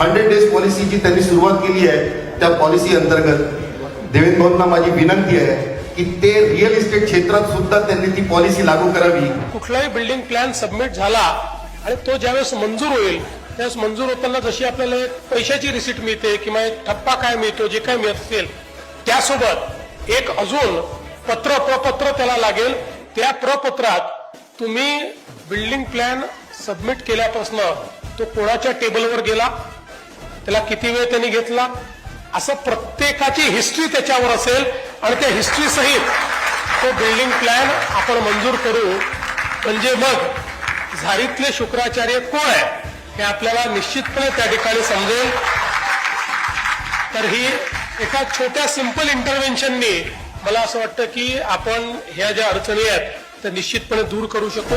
Hundred days पॉलिसीची त्यांनी सुरुवात केली आहे त्या पॉलिसी अंतर्गत. देवेंद्र भाऊंना माझी विनंती आहे की ते रिअल इस्टेट क्षेत्रात सुद्धा त्यांनी ती पॉलिसी लागू करावी. कुठलाही बिल्डिंग प्लॅन सबमिट झाला आणि तो ज्यावेळेस मंजूर होईल त्यावेळेस मंजूर होताना जशी आपल्याला एक पैशाची रिसिट मिळते किंवा एक ठप्पा काय मिळतो जे काय मिळत असेल त्यासोबत एक अजून पत्र प्रपत्र त्याला लागेल. त्या प्रपत्रात तुम्ही बिल्डिंग प्लॅन सबमिट केल्यापासून तो कोणाच्या टेबलवर गेला? त्याला किती वेळ त्यांनी घेतला? असं प्रत्येकाची हिस्ट्री त्याच्यावर असेल आणि त्या हिस्ट्री सहित तो बिल्डिंग प्लॅन आपण मंजूर करू. म्हणजे मग झारीतले शुक्राचार्य कोण आहे? हे आपल्याला निश्चितपणे त्या ठिकाणी समजेल. तर ही एका छोट्या सिंपल इंटरव्हेन्शननी मला असं वाटतं की आपण ह्या ज्या अडचणी आहेत त्या निश्चितपणे दूर करू शकू.